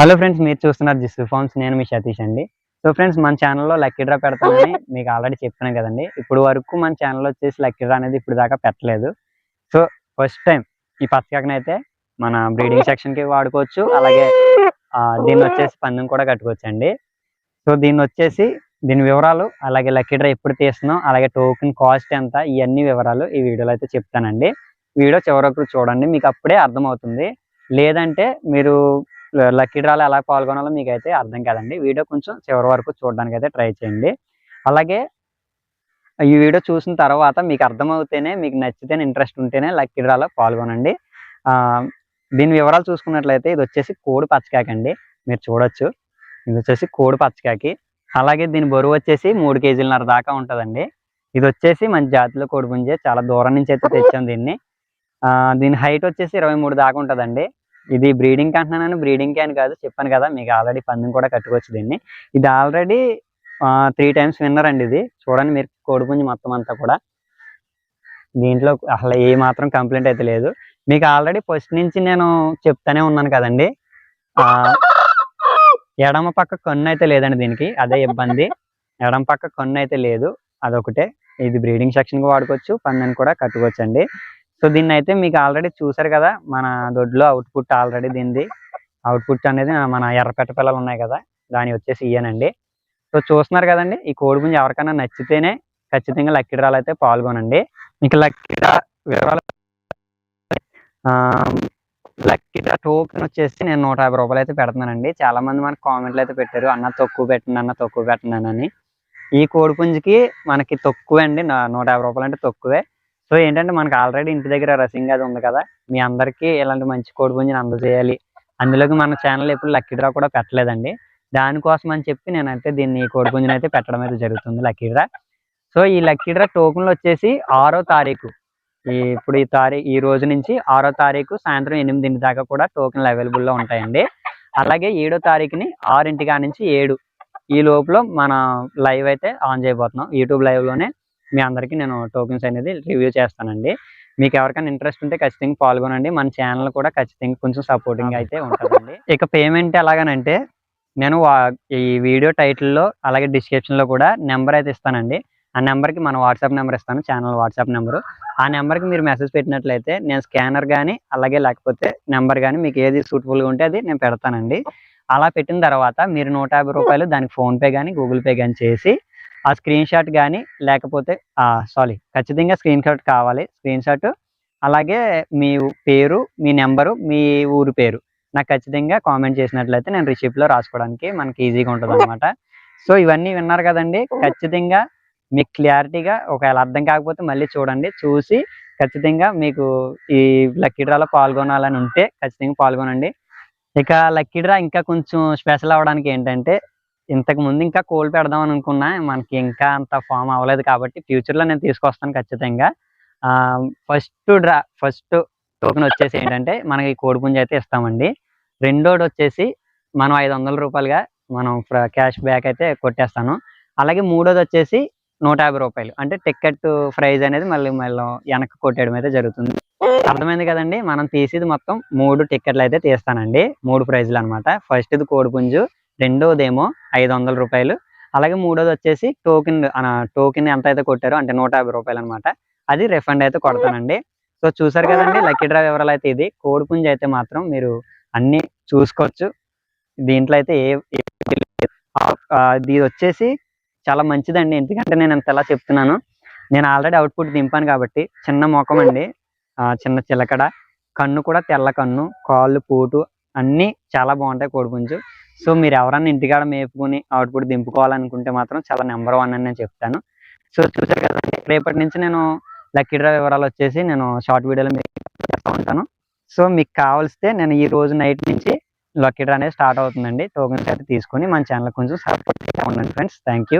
Hello friends మీరు చూస్తున్నారు Jisshu forms నేను మీ సతీష్ అండి. సో ఫ్రెండ్స్ మన ఛానల్లో లక్కీ డ్రా పెడతానని మీకు ఆల్రెడీ చెప్పాను కదండి. ఇప్పుడు వరకు మన ఛానల్లో వచ్చేసి లక్కీ డ్రా అనేది ఇప్పుడు దాకా పెట్టలేదు. సో ఫస్ట్ టైం ఈ పచ్చకాకని అయితే మన బ్రీడింగ్ సెక్షన్కి వాడుకోవచ్చు. అలాగే దీన్ని వచ్చేసి పందెం కూడా కట్టుకోవచ్చు అండి సో దీన్ని వచ్చేసి దీని వివరాలు అలాగే లక్కీ డ్రా ఎప్పుడు తీస్తున్నాం అలాగే టోకెన్ కాస్ట్ ఎంత ఇవన్నీ వివరాలు ఈ వీడియోలో అయితే చెప్తానండి. వీడియో చివరకు చూడండి మీకు అప్పుడే అర్థమవుతుంది. లేదంటే మీరు లక్కీ డ్రాలో ఎలా పాల్గొనాలో మీకు అయితే అర్థం కాదండి. వీడియో కొంచెం చివరి వరకు చూడడానికి అయితే ట్రై చేయండి. అలాగే ఈ వీడియో చూసిన తర్వాత మీకు అర్థమవుతేనే మీకు నచ్చితేనే ఇంట్రెస్ట్ ఉంటేనే లక్కీ డ్రాలో పాల్గొనండి. దీని వివరాలు చూసుకున్నట్లయితే ఇది వచ్చేసి కోడి పచ్చకాకండి. అండి మీరు చూడొచ్చు. ఇది వచ్చేసి కోడి పచ్చకాకి. అలాగే దీని బరువు వచ్చేసి మూడు కేజీలన్నర దాకా ఉంటుందండి. ఇది వచ్చేసి మంచి జాతిలో కోడి పుంజే. చాలా దూరం నుంచి అయితే తెచ్చాం దీన్ని. దీని హైట్ వచ్చేసి ఇరవై మూడు దాకా ఉంటుందండి. ఇది బ్రీడింగ్ అంటున్నాను. బ్రీడింగ్ అని కాదు చెప్పాను కదా మీకు ఆల్రెడీ పందెం కూడా కట్టుకోవచ్చు దీన్ని. ఇది ఆల్రెడీ త్రీ టైమ్స్ విన్నర్ అండి ఇది. చూడండి మీరు కోడిపుంజి మొత్తం అంతా కూడా. దీంట్లో అసలు ఏ మాత్రం కంప్లైంట్ అయితే లేదు. మీకు ఆల్రెడీ ఫస్ట్ నుంచి నేను చెప్తానే ఉన్నాను కదండి. ఎడమ పక్క కన్ను అయితే లేదండి దీనికి అదే ఇబ్బంది. ఎడమ పక్క కన్ను అయితే లేదు అదొకటే. ఇది బ్రీడింగ్ సెక్షన్కి వాడుకోవచ్చు పందాన్ని కూడా కట్టుకోవచ్చు అండి సో దీన్ని అయితే మీకు ఆల్రెడీ చూసారు కదా మన దొడ్లో అవుట్పుట్ ఆల్రెడీ దీనిది అవుట్పుట్ అనేది మన ఎర్రపెట్ట పిల్లలు ఉన్నాయి కదా దాని వచ్చేసి ఇయ్యనండి. సో చూస్తున్నారు కదండి ఈ కోడిపుంజి ఎవరికైనా నచ్చితేనే ఖచ్చితంగా లక్కీ డ్రాలు అయితే పాల్గొనండి. మీకు లక్కీ డ్రా వివరాలు ఆ, లక్కీ డ్రా టోకెన్ వచ్చేసి నేను నూట యాభై రూపాయలు అయితే పెడుతున్నానండి. చాలా మంది మనకు కామెంట్లు అయితే పెట్టారు అన్న తక్కువ పెట్టండి అన్న తక్కువ పెట్టండి అని. ఈ కోడిపుంజికి మనకి తక్కువే అండి నూట యాభై రూపాయలు అంటే తక్కువే. సో ఏంటంటే మనకి ఆల్రెడీ ఇంటి దగ్గర రసింగ్ అది ఉంది కదా మీ అందరికీ ఇలాంటి మంచి కోడిపుంజిని అందజేయాలి. అందులోకి మన ఛానల్ ఎప్పుడు లక్కీ డ్రా కూడా పెట్టలేదండి. దానికోసం అని చెప్పి నేనైతే దీన్ని కోడిపుంజిని అయితే పెట్టడం అయితే జరుగుతుంది లక్కీ డ్రా. సో ఈ లక్కీ డ్రా టోకెన్లు వచ్చేసి ఆరో తారీఖు. ఇప్పుడు ఈ తారీఖు ఈ రోజు నుంచి ఆరో తారీఖు సాయంత్రం ఎనిమిదింటి దాకా కూడా టోకెన్లు అవైలబుల్లో ఉంటాయండి. అలాగే ఏడో తారీఖుని ఆరింటి కానించి నుంచి ఏడు. ఈ లోపల మన లైవ్ అయితే ఆన్ చేయబోతున్నాం. యూట్యూబ్ లైవ్లోనే మీ అందరికీ నేను టోకెన్స్ అనేది రివ్యూ చేస్తానండి. మీకు ఎవరికైనా ఇంట్రెస్ట్ ఉంటే ఖచ్చితంగా పాల్గొనండి. మన ఛానల్ కూడా ఖచ్చితంగా కొంచెం సపోర్టింగ్ అయితే ఉంటుందండి. ఇక పేమెంట్ ఎలాగనంటే నేను వా- ఈ వీడియో టైటిల్లో అలాగే డిస్క్రిప్షన్లో కూడా నెంబర్ అయితే ఇస్తానండి. ఆ నెంబర్కి మన వాట్సాప్ నెంబర్ ఇస్తాను ఛానల్ వాట్సాప్ నెంబరు. ఆ నెంబర్కి మీరు మెసేజ్ పెట్టినట్లయితే నేను స్కానర్ కానీ అలాగే లేకపోతే నెంబర్ కానీ మీకు ఏది సూటబుల్గా ఉంటే అది నేను పెడతానండి. అలా పెట్టిన తర్వాత మీరు నూట యాభై రూపాయలు దానికి ఫోన్పే కానీ గూగుల్ పే కానీ చేసి ఆ స్క్రీన్ షాట్ కానీ లేకపోతే సారీ ఖచ్చితంగా స్క్రీన్ షాట్ కావాలి. స్క్రీన్ షాట్ అలాగే మీ పేరు మీ నెంబరు మీ ఊరు పేరు నాకు ఖచ్చితంగా కామెంట్ చేసినట్లయితే నేను రిసిప్ట్లో రాసుకోవడానికి మనకి ఈజీగా ఉంటుంది అనమాట సో ఇవన్నీ విన్నారు కదండి. ఖచ్చితంగా మీకు క్లారిటీగా ఒకవేళ అర్థం కాకపోతే మళ్ళీ చూడండి. చూసి ఖచ్చితంగా మీకు ఈ లక్కీ డ్రాలో పాల్గొనాలని ఉంటే ఖచ్చితంగా పాల్గొనండి. ఇక లక్కీ డ్రా ఇంకా కొంచెం స్పెషల్ అవ్వడానికి ఏంటంటే ఇంతకు ముందు ఇంకా కోల్ పెడదాం అని అనుకున్నా మనకి ఇంకా అంత ఫామ్ అవ్వలేదు కాబట్టి ఫ్యూచర్లో నేను తీసుకొస్తాను ఖచ్చితంగా. ఫస్ట్ డ్రా ఫస్ట్ టోకెన్ వచ్చేసి ఏంటంటే మనకి కోడిపుంజి అయితే ఇస్తామండి. రెండోది వచ్చేసి మనం ఐదు వందల రూపాయలుగా మనం క్యాష్ బ్యాక్ అయితే కొట్టేస్తాను. అలాగే మూడోది వచ్చేసి నూట యాభై రూపాయలు. అంటే టికెట్ ప్రైజ్ అనేది మళ్ళీ మళ్ళీ వెనక్కి కొట్టేయడం అయితే జరుగుతుంది. అర్థమైంది కదండి? మనం తీసేది మొత్తం మూడు టికెట్లు అయితే తీస్తానండి. మూడు ప్రైజ్లు అనమాట ఫస్ట్ ఇది కోడిపుంజు రెండోదేమో ఐదు వందల రూపాయలు. అలాగే మూడోది వచ్చేసి టోకెన్ టోకెన్ ఎంత అయితే కొట్టారో అంటే నూట యాభై రూపాయలు అనమాట అది రిఫండ్ అయితే కొడతానండి. సో చూసారు కదండి లక్కీ డ్రా వివరాలు అయితే ఇది. కోడిపుంజు అయితే మాత్రం మీరు అన్ని చూసుకోవచ్చు. దీంట్లో అయితే ఏ ఇది వచ్చేసి చాలా మంచిదండి. ఎందుకంటే నేను ఇంతలా చెప్తున్నాను నేను ఆల్రెడీ అవుట్పుట్ దింపాను కాబట్టి చిన్న మొఖం అండి ఆ, చిన్న చిలకడ. కన్ను కూడా తెల్ల కన్ను కాళ్ళు పోటు అన్నీ చాలా బాగుంటాయి కోడిపుంజు సో మీరు ఎవరన్నా ఇంటికాడ మేపుకొని అవుట్పుట్ దింపుకోవాలనుకుంటే మాత్రం చాలా నెంబర్ వన్ అని నేను చెప్తాను. సో చూసారు కదండి రేపటి నుంచి నేను లక్కీ డ్రా వివరాలు వచ్చేసి నేను షార్ట్ వీడియోలో మీకు చేస్తూ ఉంటాను. సో మీకు కావాల్స్తే నేను ఈ రోజు నైట్ నుంచి లక్కీ డ్రా అనేది స్టార్ట్ అవుతుందండి. టోకెన్స్ అయితే తీసుకొని మన ఛానల్ కొంచెం సపోర్ట్ ఉండండి ఫ్రెండ్స్. Thank you